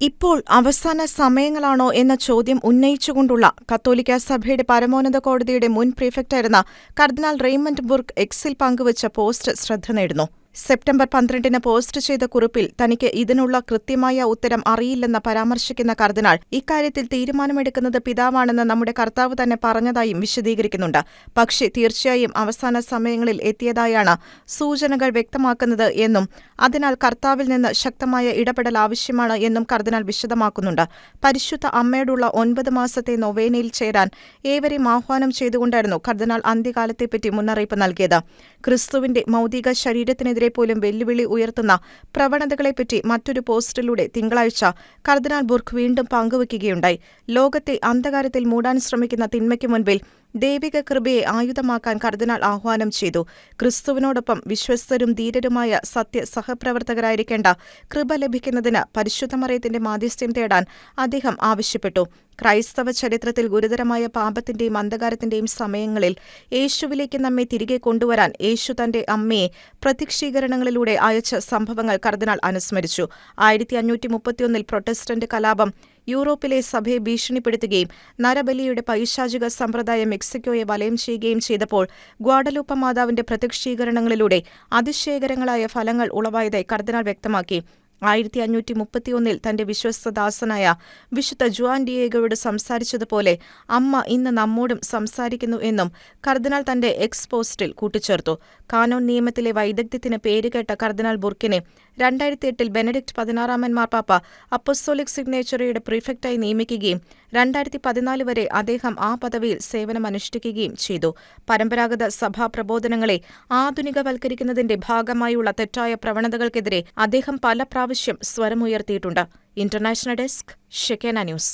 ഇപ്പോൾ അവസാന സമയങ്ങളാണോ എന്ന ചോദ്യം ഉന്നയിച്ചുകൊണ്ടുള്ള കത്തോലിക്ക സഭയുടെ പരമോന്നത കോടതിയുടെ മുൻ പ്രീഫെക്ടായിരുന്ന കർദിനാൾ റെയ്മണ്ട് ബുർക്ക് എക്സിൽ പങ്കുവച്ച പോസ്റ്റ് ശ്രദ്ധ നേടുന്നു. സെപ്റ്റംബർ പന്ത്രണ്ടിന് പോസ്റ്റ് ചെയ്ത കുറിപ്പിൽ തനിക്ക് ഇതിനുള്ള കൃത്യമായ ഉത്തരം അറിയില്ലെന്ന് പരാമർശിക്കുന്ന കർദിനാൾ ഇക്കാര്യത്തിൽ തീരുമാനമെടുക്കുന്നത് പിതാവാണെന്ന് നമ്മുടെ കർത്താവ് തന്നെ പറഞ്ഞതായും വിശദീകരിക്കുന്നുണ്ട്. പക്ഷേ തീർച്ചയായും അവസാന സമയങ്ങളിൽ എത്തിയതായാണ് സൂചനകൾ വ്യക്തമാക്കുന്നത് എന്നും അതിനാൽ കർത്താവിൽ നിന്ന് ശക്തമായ ഇടപെടൽ ആവശ്യമാണ് എന്നും കർദിനാൾ വിശദമാക്കുന്നുണ്ട്. പരിശുദ്ധ അമ്മയോടുള്ള ഒൻപത് മാസത്തെ നൊവേനയിൽ ചേരാൻ ഏവരെയും ആഹ്വാനം ചെയ്തുകൊണ്ടായിരുന്നു കർദിനാൾ അന്ത്യകാലത്തെപ്പറ്റി മുന്നറിയിപ്പ് നൽകിയത്. ക്രിസ്തുവിന്റെ മൗതിക ശരീരത്തിനെതിരെ പോലും വെല്ലുവിളി ഉയർത്തുന്ന പ്രവണതകളെപ്പറ്റി മറ്റൊരു പോസ്റ്റിലൂടെ തിങ്കളാഴ്ച കർദിനാൾ ബുർക്ക് വീണ്ടും പങ്കുവയ്ക്കുകയുണ്ടായി ലോകത്തെ അന്ധകാരത്തിൽ മൂടാൻ ശ്രമിക്കുന്ന തിന്മയ്ക്ക് മുൻപിൽ ദൈവിക കൃപയെ ആയുധമാക്കാൻ കർദിനാൾ ആഹ്വാനം ചെയ്തു. ക്രിസ്തുവിനോടൊപ്പം വിശ്വസ്തരും ധീരരുമായ സത്യ സഹപ്രവർത്തകരായിരിക്കേണ്ട കൃപ ലഭിക്കുന്നതിന് പരിശുദ്ധമറയത്തിന്റെ മാധ്യസ്ഥ്യം തേടാൻ അദ്ദേഹം ആവശ്യപ്പെട്ടു. ക്രൈസ്തവ ചരിത്രത്തിൽ ഗുരുതരമായ പാപത്തിന്റെയും അന്ധകാരത്തിന്റെയും സമയങ്ങളിൽ യേശുവിലേക്ക് നമ്മെ തിരികെ കൊണ്ടുവരാൻ യേശു തന്റെ അമ്മയെ പ്രത്യക്ഷീകരണങ്ങളിലൂടെ അയച്ച സംഭവങ്ങൾ കർദിനാൾ അനുസ്മരിച്ചു. ആയിരത്തി അഞ്ഞൂറ്റി മുപ്പത്തിയൊന്നിൽ പ്രൊട്ടസ്റ്റന്റ് കലാപം യൂറോപ്പിലെ സഭയെ ഭീഷണിപ്പെടുത്തുകയും നരബലിയുടെ പൈശാചിക സമ്പ്രദായം മെക്സിക്കോയെ വലയം ചെയ്യുകയും ചെയ്തപ്പോൾ ഗ്വാഡലൂപ്പ മാതാവിന്റെ പ്രത്യക്ഷീകരണങ്ങളിലൂടെ അതിശയകരങ്ങളായ ഫലങ്ങൾ ഉളവായതായി കർദിനാൾ വ്യക്തമാക്കി. ആയിരത്തി അഞ്ഞൂറ്റി മുപ്പത്തിയൊന്നിൽ തന്റെ വിശ്വസ്തദാസനായ വിശുദ്ധ ജുവാൻ ഡിയേഗോയോട് സംസാരിച്ചതുപോലെ അമ്മ ഇന്ന് നമ്മോടും സംസാരിക്കുന്നു എന്നും കർദിനാൾ തന്റെ എക്സ് പോസ്റ്റിൽ കൂട്ടിച്ചേർത്തു. കാനോൻ നിയമത്തിലെ വൈദഗ്ധ്യത്തിന് പേരുകേട്ട കർദിനാൾ ബുർക്കിനെ രണ്ടായിരത്തി എട്ടിൽ ബെനഡിക്ട് പതിനാറാമൻ മാർപ്പാപ്പ അപ്പോസ്തോലിക് സിഗ്നേച്ചറിയുടെ പ്രീഫെക്റ്റായി നിയമിക്കുകയും രണ്ടായിരത്തി പതിനാല് വരെ അദ്ദേഹം ആ പദവിയിൽ സേവനമനുഷ്ഠിക്കുകയും ചെയ്തു. പരമ്പരാഗത സഭാ പ്രബോധനങ്ങളെ ആധുനികവൽക്കരിക്കുന്നതിന്റെ ഭാഗമായുള്ള തെറ്റായ പ്രവണതകൾക്കെതിരെ അദ്ദേഹം പല പ്രാവശ്യം സ്വരമുയർത്തിയിട്ടുണ്ട്. ഇന്റർനാഷണൽ ഡെസ്ക് ഷെക്കേന ന്യൂസ്.